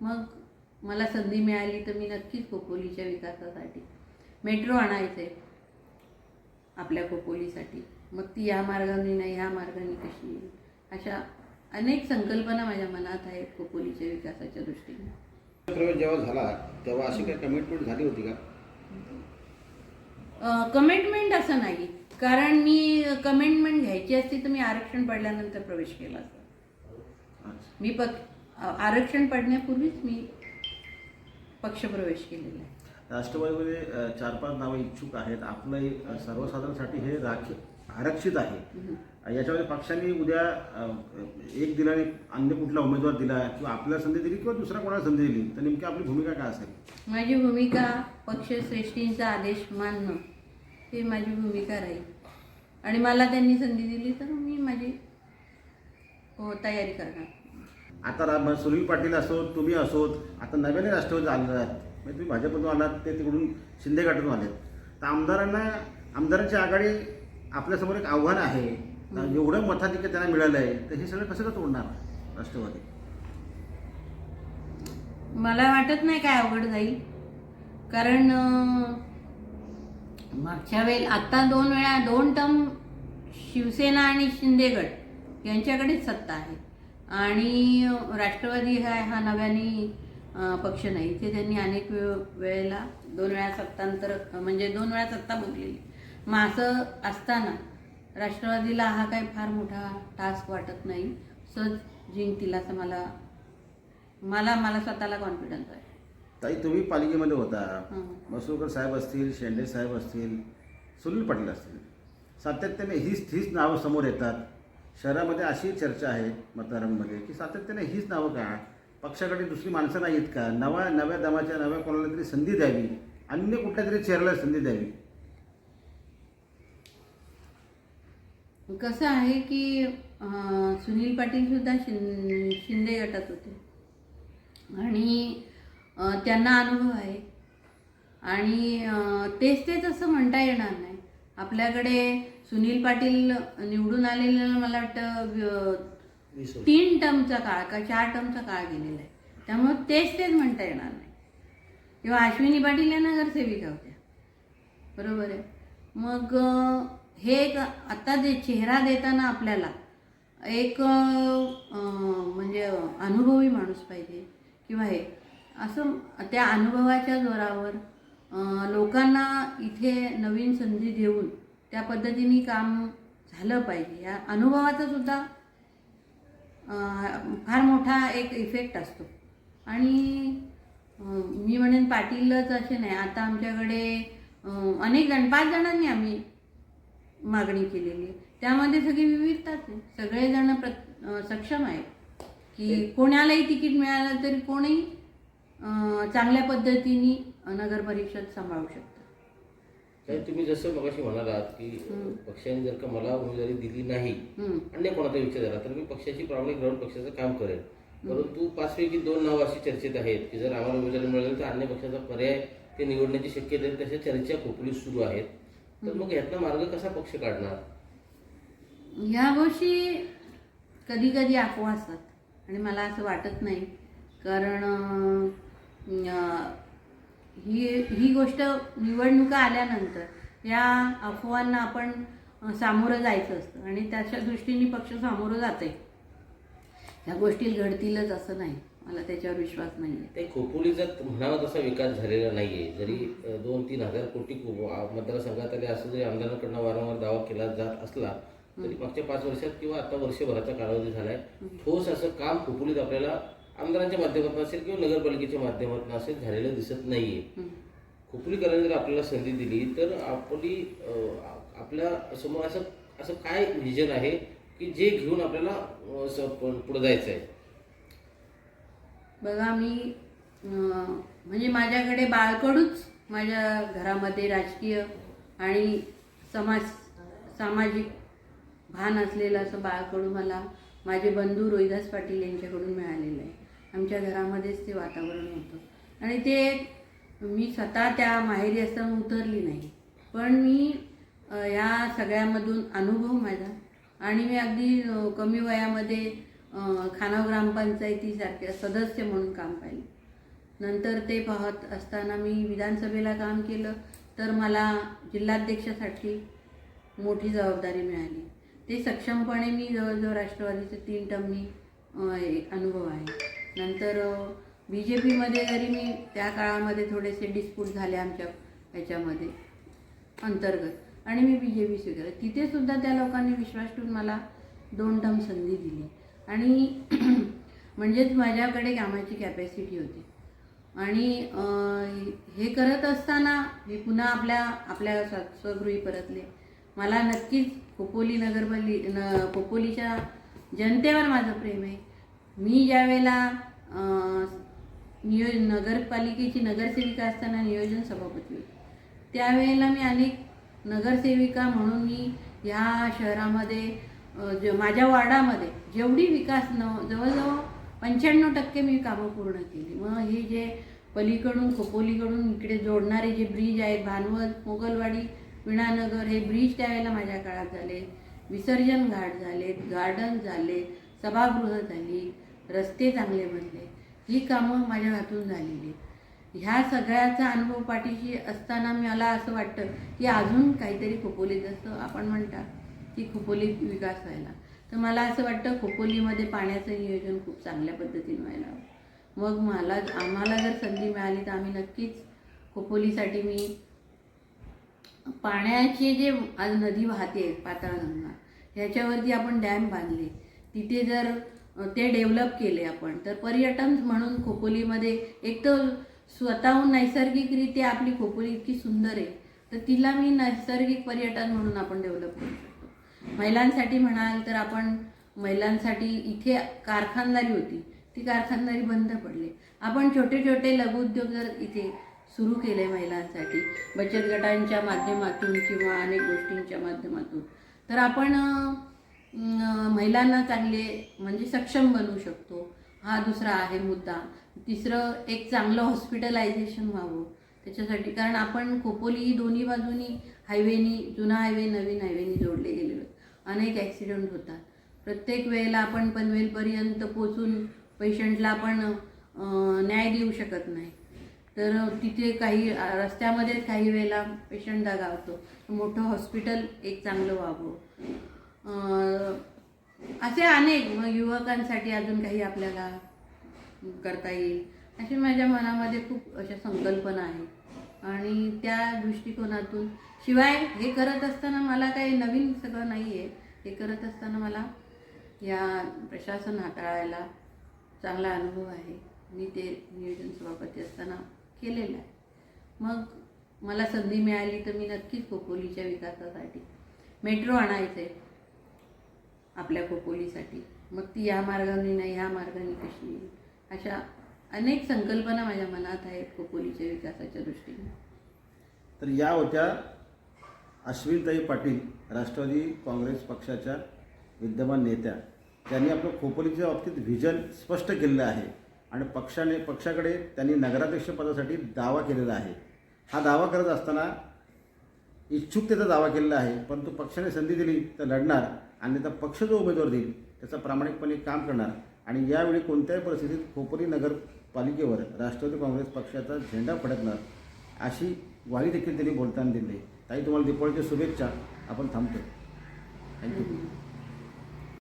मग मला संधी मिळाली तर मी नक्कीच खोपोलीच्या विकासासाठी मेट्रो आणायचं आहे आपल्या खोपोलीसाठी. मग ती या मार्गाने नाही ह्या मार्गाने कशी येईल? अशा अनेक संकल्पना माझ्या मनात आहेत खोपोलीच्या विकासाच्या दृष्टीने. प्रवेश जेव्हा झाला तेव्हा अशी काही कमिटमेंट झाली होती का? कमेंटमेंट असं नाही. कारण मी कमेंटमेंट घ्यायची असती तर मी आरक्षण पडल्यानंतर प्रवेश केला असता. मी पक आरक्षण पडण्यापूर्वीच मी पक्षप्रवेश केलेला आहे. राष्ट्रवादीमध्ये चार पाच नावं इच्छुक आहेत. आपलं सर्वसाधारणसाठी हे राखी आरक्षित आहे. याच्यामध्ये पक्षांनी उद्या एक दिला आणि अन्य कुठला उमेदवार दिला किंवा आपल्याला संधी दिली किंवा दुसरा कोणाला संधी दिली तर नेमकी आपली भूमिका काय असेल? माझी भूमिका पक्षश्रेष्ठींचा आदेश मानणं ही माझी भूमिका राहील. आणि मला त्यांनी संधी दिली तर मी माझी हो तयारी करणार. आता रा- सुनील पाटील असोत तुम्ही असोत आता नव्याने राष्ट्रवादी आलेले आहेत. म्हणजे तुम्ही भाजपमधून आलात ते तिकडून शिंदे गटातून आलेत. तर आमदारांना आमदारांची आघाडी आपल्यासमोर एक आव्हान आहे. एवढं मताधिक्य त्यांना मिळालं आहे तर हे सगळं कसं का तोडणार राष्ट्रवादी? मला वाटत नाही काय अवघड जाईल. कारण मागच्या वेळेला आत्ता दोन वेळा दोन टर्म शिवसेना आणि शिंदेगड यांच्याकडेच सत्ता आहे. आणि राष्ट्रवादी हा हा नव्याने पक्ष नाही. इथे त्यांनी अनेक वेळ वेळेला दोन वेळा सत्तांतर म्हणजे दोन वेळा सत्ता भोगलेली. मग असं असताना राष्ट्रवादीला हा काही फार मोठा टास्क वाटत नाही. सहज जिंकतील असं मला मला मला स्वतःला कॉन्फिडन्स आहे. ताई तुम्ही पालिकेमध्ये होता. मसुरकर साहेब असतील शेंडे साहेब असतील सुनील पाटील असतील. सातत्याने हीच हीच नावं समोर येतात. शहरामध्ये अशी चर्चा आहे मतदारांमध्ये की सातत्याने हीच नावं का? पक्षाकडे दुसरी माणसं नाहीत का? नव्या नव्या दमाच्या नव्या कोणाला तरी संधी द्यावी? अन्य कुठल्या तरी चेहऱ्याला संधी द्यावी? कसं आहे की अं, सुनील पाटील सुद्धा शिं शिंदे गटात होते. आणि अं, त्यांना अनुभव आहे. आणि अं, तेच तेच असं म्हणता येणार नाही. आपल्याकडे सुनील पाटील निवडून आलेलं मला वाटतं तीन टर्मचा काळ का चार टर्मचा काळ गेलेला आहे. त्यामुळे तेच तेच म्हणता येणार नाही. किंवा अश्विनी पाटील या नगरसेविका होत्या. बरोबर आहे. मग हे एक आता जे चेहरा देताना आपल्याला एक म्हणजे अनुभवी माणूस पाहिजे. किंवा हे असं त्या अनुभवाच्या जोरावर लोकांना इथे नवीन संधी देऊन त्या पद्धतीने काम झालं पाहिजे. या अनुभवाचा सुद्धा फार मोठा एक इफेक्ट असतो. आणि मी म्हणेन पाटीलच असे नाही. आता आमच्याकडे अनेक जण पाच जणांनी आम्ही मागणी केलेली. आहे त्यामध्ये सगळी विविधताच आहे. सगळेजण प्र सक्षम आहेत की कोणालाही तिकीट मिळालं तरी कोणी चांगल्या पद्धतीने नगर परिषद सांभाळू शकतं. तर तुम्ही जसं मगाशी म्हणालात की. पक्षाने जर का मला उमेदवारी दिली नाही. अन्य कोणाचा विचार झाला तर मी पक्षाची प्रामाणिक राहून पक्षाचं काम करेन परंतु पाचपैकी दोन नावं अशी चर्चेत आहेत की जर आम्हाला उमेदवारी मिळाली तर अन्य पक्षाचा पर्याय ते निवडण्याची शक्यता आहे तशा चर्चा खोपली सुरू आहेत. तर मग यातला मार्ग कसा पक्ष काढणार? ह्या गोष्टी कधी कधी अफवा असतात. आणि मला असं वाटत नाही. कारण ही ही गोष्ट निवडणुका आल्यानंतर या अफवांना आपण सामोरं जायचं असतं. आणि त्याच्या दृष्टीने पक्ष सामोरं जाते ह्या गोष्टी घडतीलच असं नाही. मला त्याच्यावर विश्वास नाही आहे ते खोपोलीचा म्हणावा तसा विकास झालेला नाहीये जरी अ, दोन तीन हजार कोटी मतदारसंघात आले असं जरी आमदारांकडनं वारंवार दावा केला जात असला तरी मागच्या पाच वर्षात किंवा आता वर्षभराचा कालावधी झालाय ठोस असं काम खोपोलीत आपल्याला आमदारांच्या माध्यमातून असेल किंवा नगरपालिकेच्या माध्यमातून असेल झालेलं दिसत नाहीये. खोपोलीकरांनी जर आपल्याला संधी दिली तर आपली आपल्यासमोर असं असं काय व्हिजन आहे की जे घेऊन आपल्याला पुढे जायचं आहे बघा मी म्हणजे माझ्याकडे बाळकडूच माझ्या घरामध्ये राजकीय आणि समाज सामाजिक भान असलेलं असं बाळकडू मला माझे बंधू रोहिदास पाटील यांच्याकडून मिळालेलं आहे. आमच्या घरामध्येच ते वातावरण होतं. आणि ते मी स्वतः त्या माहेरी असताना उतरली नाही. पण मी या सगळ्यामधून अनुभव माझा. आणि मी अगदी कमी वयामध्ये खानाव ग्रामपंचायतीसारख्या सदस्य म्हणून काम पाहिलं. नंतर ते पाहत असताना मी विधानसभेला काम केलं तर मला जिल्हाध्यक्षासाठी मोठी जबाबदारी मिळाली. ते सक्षमपणे मी जवळजवळ राष्ट्रवादीचे तीन टर्म मी अनुभव आहे. नंतर बी जे पीमध्ये जरी मी त्या काळामध्ये थोडेसे डिस्प्यूट झाले आमच्या ह्याच्यामध्ये अंतर्गत. आणि मी बी जे पी स्वीकारलं. तिथेसुद्धा त्या लोकांनी विश्वास ठेवून मला दोन टर्म संधी दिली. आणि म्हणजेच माझ्याकडे कामाची कॅपॅसिटी होती. आणि हे करत असताना मी पुन्हा आपल्या आपल्या स्वगृही परतले. मला नक्कीच खोपोली नगरपाली न खोपोलीच्या जनतेवर माझं प्रेम आहे. मी ज्यावेळेला अं, नगरपालिकेची नगरसेविका असताना नियोजन सभापती होती. त्यावेळेला मी अनेक नगरसेविका म्हणून मी ह्या शहरामध्ये ज माझ्या वार्डामध्ये जेवढी विकास न जवळजवळ पंच्याण्णव टक्के मी कामं पूर्ण केली. मग हे जे पलीकडून खोपोलीकडून इकडे जोडणारे जे ब्रिज आहेत भानवत मोगलवाडी विणानगर हे ब्रिज त्यावेळेला माझ्या काळात झाले. विसर्जन घाट झाले गार्डन झाले सभागृह झाली. रस्ते चांगले बनले. ही कामं माझ्या हातून झालेली. आहेत. ह्या सगळ्याचा अनुभव पाठीशी असताना मला असं वाटतं की अजून काहीतरी खोपोली जसं आपण म्हणता की खोपोलीत विकास व्हायला. तर मला असं वाटतं खोपोलीमध्ये पाण्याचं नियोजन खूप चांगल्या पद्धतीने व्हायला मग मला आम्हाला जर संधी मिळाली तर आम्ही नक्कीच खोपोलीसाठी मी पाण्याचे जे आज नदी वाहते पाताळगंगा ह्याच्यावरती आपण डॅम बांधले. तिथे जर ते डेव्हलप केले आपण. तर पर्यटन म्हणून खोपोलीमध्ये एक तर स्वतःहून नैसर्गिकरित्या आपली खोपोली इतकी सुंदर आहे. तर तिला मी नैसर्गिक पर्यटन म्हणून आपण डेव्हलप करू शकतो. महिलांसाठी म्हणाल तर आपण महिलांसाठी इथे कारखानदारी होती. ती कारखानदारी बंद पडली. आपण छोटे छोटे लघुउद्योग जर इथे सुरू केले महिलांसाठी बचत गटांच्या माध्यमातून किंवा अनेक गोष्टींच्या माध्यमातून तर आपण महिलांना चांगले म्हणजे सक्षम बनवू शकतो. हा दुसरा आहे मुद्दा. तिसरं एक चांगलं हॉस्पिटलायझेशन व्हावं. त्याच्यासाठी कारण आपण खोपोली ही दोन्ही बाजूनी हायवेनी जुना हायवे नवीन हायवेनी जोडले गेलेलो अनेक ॲक्सिडेंट होतात. प्रत्येक वेळेला आपण पनवेलपर्यंत पोचून पेशंटला आपण न्याय देऊ शकत नाही. तर तिथे काही रस्त्यामध्ये रस्त्यामध्येच काही वेळेला पेशंट दगावतो. मोठं हॉस्पिटल एक चांगलं व्हावं. असे अनेक मग युवकांसाठी अजून काही आपल्याला करता येईल. अशी माझ्या मनामध्ये खूप अशा संकल्पना आहेत आणि त्या दृष्टिकोनातून शिवाय हे करत असताना मला काही नवीन सगळं नाही आहे हे करत असताना मला या प्रशासन हाताळायला चांगला अनुभव आहे. मी ते नियोजन सभापती असताना केलेलं आहे. मग मला संधी मिळाली तर मी नक्कीच खोपोलीच्या विकासासाठी मेट्रो आणायचं. आहे आपल्या खोपोलीसाठी. मग ती या मार्गाने नाही ह्या मार्गाने कशी येईल? अशा अनेक संकल्पना माझ्या मनात आहेत खोपोलीच्या विकासाच्या दृष्टीने. तर या होत्या अश्विनताई पाटील राष्ट्रवादी काँग्रेस पक्षाच्या विद्यमान नेत्या. त्यांनी आपलं खोपोलीच्या बाबतीत व्हिजन स्पष्ट केलेलं आहे आणि पक्षाने पक्षाकडे त्यांनी नगराध्यक्षपदासाठी दावा केलेला आहे. हा दावा करत असताना इच्छुकतेचा दावा केलेला आहे परंतु पक्षाने संधी दिली तर लढणार. आणि त्या पक्ष जो उमेदवार देईल त्याचा प्रामाणिकपणे काम करणार. आणि यावेळी कोणत्याही परिस्थितीत खोपोली नगरपालिकेवर राष्ट्रवादी काँग्रेस पक्षाचा झेंडा फडकणार अशी ग्वाही देखील त्यांनी बोलताना दिली. ताई तुम्हाला दीपावलीच्या शुभेच्छा. आपण थांबतो थँक्यू